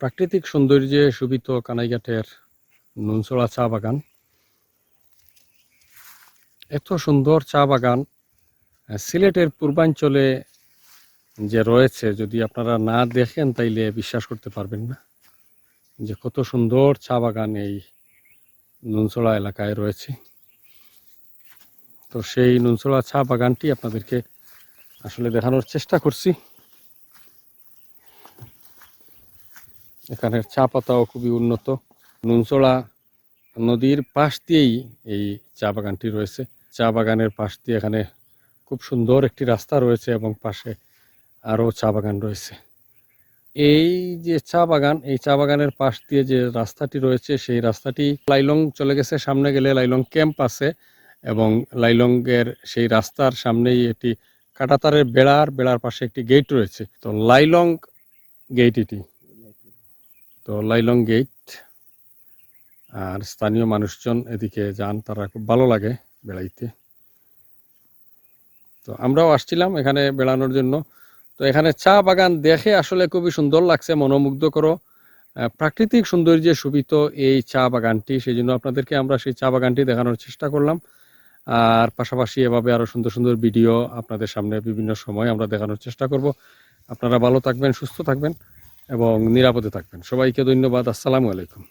প্রাকৃতিক সৌন্দর্যে শোভিত কানাইঘাটের নুনছড়া চা বাগান। এত সুন্দর চা বাগান সিলেটের পূর্বাঞ্চলে যে রয়েছে, যদি আপনারা না দেখেন তাইলে বিশ্বাস করতে পারবেন না যে কত সুন্দর চা বাগান এই নুনছড়া এলাকায় রয়েছে। তো সেই নুনছড়া চা বাগানটি আপনাদেরকে আসলে দেখানোর চেষ্টা করছি। এখানের চা পাতাও খুবই উন্নত। নুনছড়া নদীর পাশ দিয়েই এই চা বাগানটি রয়েছে। চা বাগানের পাশ দিয়ে এখানে খুব সুন্দর একটি রাস্তা রয়েছে এবং পাশে আরও চা বাগান রয়েছে। এই যে চা বাগান, এই চা বাগানের পাশ দিয়ে যে রাস্তাটি রয়েছে, সেই রাস্তাটি লাইলং চলে গেছে। সামনে গেলে লাইলং ক্যাম্প আছে এবং লাইলংয়ের সেই রাস্তার সামনেই একটি কাটাতারের বেড়ার বেড়ার পাশে একটি গেট রয়েছে। তো লাইলং গেট এটি। তো লাইলং গেট আর স্থানীয় মানুষজন এদিকে যান, তারা খুব ভালো লাগে বেড়াইতে। তো আমরাও আসছিলাম এখানে বেড়ানোর জন্য। তো এখানে চা বাগান দেখে আসলে খুবই সুন্দর লাগছে মনোমুগ্ধ করো প্রাকৃতিক সৌন্দর্যে শোভিত এই চা বাগানটি সেই জন্য আপনাদেরকে আমরা সেই চা বাগানটি দেখানোর চেষ্টা করলাম। আর পাশাপাশি এভাবে আরও সুন্দর সুন্দর ভিডিও আপনাদের সামনে বিভিন্ন সময় আমরা দেখানোর চেষ্টা করব। আপনারা ভালো থাকবেন, সুস্থ থাকবেন। এবং নিরাপদে থাকবেন। সবাইকে ধন্যবাদ। আসসালামু আলাইকুম।